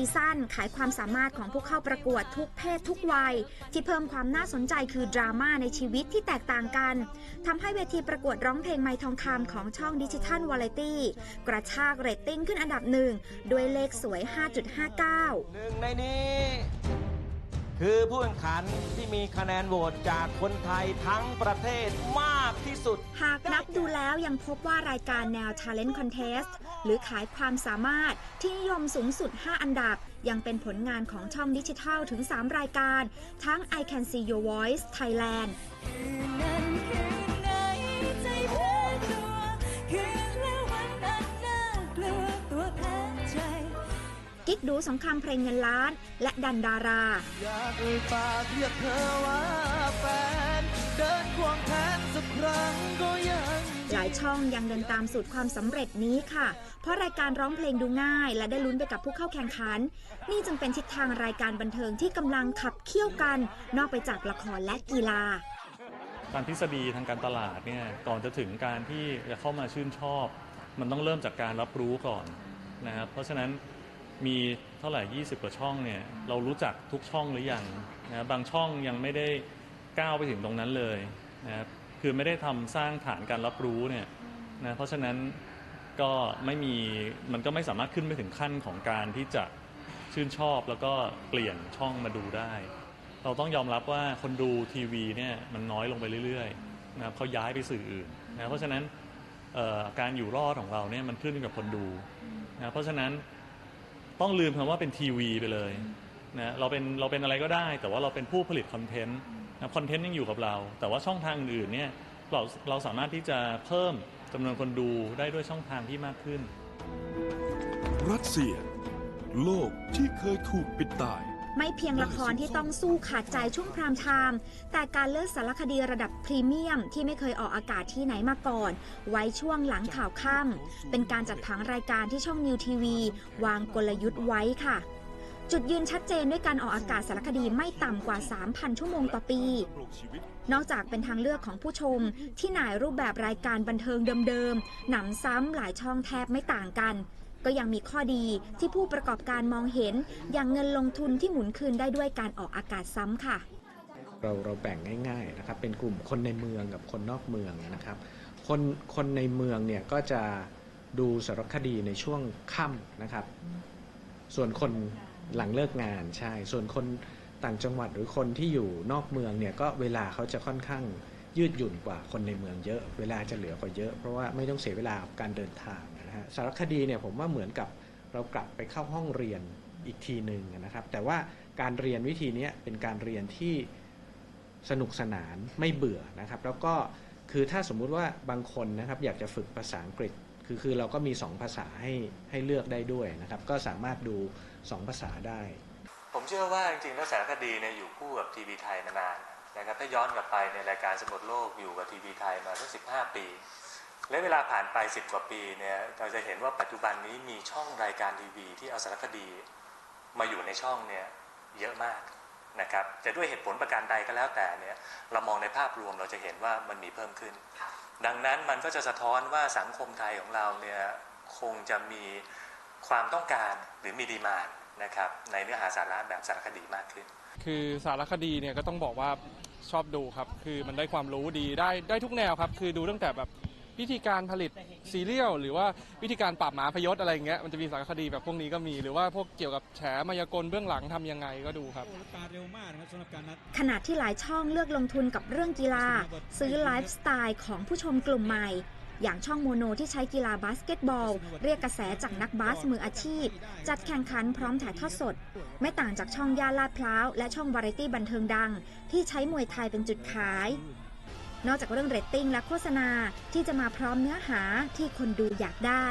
ซีซั่นขายความสามารถของผู้เข้าประกวดทุกเพศทุกวัย ที่เพิ่มความน่าสนใจคือดราม่าในชีวิตที่แตกต่างกันทำให้เวทีประกวดร้องเพลงไม้ทองคำของช่องดิจิทัลวอลเลตี้กระชากเรตติ้งขึ้นอันดับหนึ่งด้วยเลขสวย 5.59หนึ่งในนี้ คือผู้แข่งขันที่มีคะแนนโหวตจากคนไทยทั้งประเทศมากที่สุด หากนับดูแล้วยังพบว่ารายการแนว Talent Contest หรือขายความสามารถที่นิยมสูงสุด 5 อันดับ ยังเป็นผลงานของช่องดิจิทัลถึง 3 รายการ ทั้ง I Can See Your Voice Thailand กิ๊กดูสงครามเพลงเงินล้าน และดันดารา อยากเอ่ยปากเรียกเธอว่าแฟนเดินควงแขนสักครั้งก็ยังหลายช่องยังเดินตามสูตรความสำเร็จนี้ค่ะ เพราะรายการร้องเพลงดูง่าย และได้ลุ้นไปกับผู้เข้าแข่งขัน นี่จึงเป็นทิศทางรายการบันเทิงที่กำลังขับเคี่ยวกัน นอกไปจากละครและกีฬาตามทฤษฎีทางการตลาดเนี่ยก่อนจะถึงการที่จะเข้ามาชื่นชอบ มันต้องเริ่มจากการรับรู้ก่อนนะครับเพราะฉะนั้น มีเท่าไหร่ 20 กว่าช่องเนี่ยเรารู้จักทุกช่องหรือยังนะบางช่องยังไม่ได้ก้าวไปถึงตรงนั้นเลยนะครับคือไม่ได้ทำสร้างฐานการรับรู้เนี่ยนะเพราะฉะนั้นก็ไม่มีมันก็ไม่สามารถขึ้นไปถึงขั้นของการที่จะชื่นชอบแล้วก็เปลี่ยนช่องมาดูได้ เราต้องยอมรับว่าคนดูทีวีเนี่ยมันน้อยลงไปเรื่อยๆนะครับเขาย้ายไปสื่ออื่นนะเพราะฉะนั้นการอยู่รอดของเราเนี่ยมันขึ้นอยู่กับคนดูนะเพราะฉะนั้น ต้องลืมคำว่าเป็นทีวีไปเลยนะเราเป็นเราเป็นอะไรก็ได้ แต่ว่าเราเป็นผู้ผลิตคอนเทนต์นะคอนเทนต์ยังอยู่กับเรา แต่ว่าช่องทางอื่นๆเนี่ยเราเราสามารถที่จะเพิ่มจำนวนคนดูได้ด้วยช่องทางที่มากขึ้น รัสเซีย โลกที่เคยถูกปิดตาย ไม่เพียงละครที่ต้องสู้ขาดใจช่วงพรามไทม์แต่การเลือกสารคดีระดับพรีเมียม ที่ไม่เคยออกอากาศที่ไหนมาก่อน ไว้ช่วงหลังข่าวค่ำเป็นการจัดผังรายการที่ช่องนิวทีวี วางกลยุทธ์ไว้ค่ะจุดยืนชัดเจนด้วยการออกอากาศสารคดีไม่ต่ำกว่า 3,000 ชั่วโมงต่อปี นอกจากเป็นทางเลือกของผู้ชม ที่หน่ายรูปแบบรายการบันเทิงเดิมๆ หนำซ้ำหลายช่องแทบไม่ต่างกัน ก็ยังมีข้อดีที่ผู้ประกอบการมองเห็น อย่างเงินลงทุนที่หมุนคืนได้ด้วยการออกอากาศซ้ำค่ะ เราเราแบ่งง่าย ๆนะครับ เป็นกลุ่มคนในเมืองกับคนนอกเมืองนะครับ คนคนในเมืองเนี่ยก็จะดูสารคดีในช่วงค่ำนะครับ ส่วนคนหลังเลิกงานใช่ ส่วนคนต่างจังหวัดหรือคนที่อยู่นอกเมืองเนี่ยก็เวลาเขาจะค่อนข้างยืดหยุ่นกว่าคนในเมืองเยอะ เวลาจะเหลือกว่าเยอะ เพราะว่าไม่ต้องเสียเวลากับการเดินทาง นะฮะสารคดีเนี่ยผมว่าเหมือนกับเรากลับไปเข้าห้องเรียนอีกทีหนึ่งนะครับ แต่ว่าการเรียนวิธีนี้เป็นการเรียนที่สนุกสนานไม่เบื่อนะครับ แล้วก็คือถ้าสมมุติว่าบางคนนะครับอยากจะฝึกภาษาอังกฤษคือคือเราก็มี 2 ภาษาให้ให้เลือกได้ด้วยนะครับ ก็สามารถดู 2 ภาษาได้ ผมเชื่อว่าจริงๆแล้วสารคดีเนี่ยอยู่คู่กับทีวีไทยมานานนะครับถ้าย้อนกลับไปในรายการสำรวจโลกอยู่กับทีวีไทยมาตั้ง15ปี และเวลาผ่านไป 10 กว่าปีเนี่ยเราจะเห็นว่าปัจจุบันนี้มีช่องรายการทีวี ที่เอาสารคดีมาอยู่ในช่องเนี่ยเยอะมากนะครับจะด้วยเหตุผลประการใดก็แล้วแต่เนี่ยเรามองในภาพรวมเราจะเห็นว่ามันมีเพิ่มขึ้น ดังนั้นมันก็จะสะท้อนว่าสังคมไทยของเราเนี่ยคงจะมีความต้องการหรือมีดีมานนะครับในเนื้อหาสาระแบบสารคดีมากขึ้น คือสารคดีเนี่ยก็ต้องบอกว่าชอบดูครับ คือมันได้ความรู้ดีได้ได้ทุกแนวครับ คือดูตั้งแต่แบบ วิธีการผลิตซีเรียลหรือว่าวิธีการปราบหมาพยศอะไรอย่างเงี้ยมันจะมีสารคดีแบบพวกนี้ก็มี หรือว่าพวกเกี่ยวกับแฉมายากลเบื้องหลังทำยังไงก็ดูครับขณะที่หลายช่องเลือกลงทุนกับเรื่องกีฬา ซื้อไลฟ์สไตล์ของผู้ชมกลุ่มใหม่อย่างช่องโมโนที่ใช้กีฬาบาสเกตบอล เรียกกระแสจากนักบาสมืออาชีพ จัดแข่งขันพร้อมถ่ายทอดสด ไม่ต่างจากช่องย่าลาดพร้าว และช่องวาไรตี้บันเทิงดัง ที่ใช้มวยไทยเป็นจุดขาย นอกจากเรื่องเรตติ้งและโฆษณาที่จะมาพร้อมเนื้อหาที่คนดูอยากได้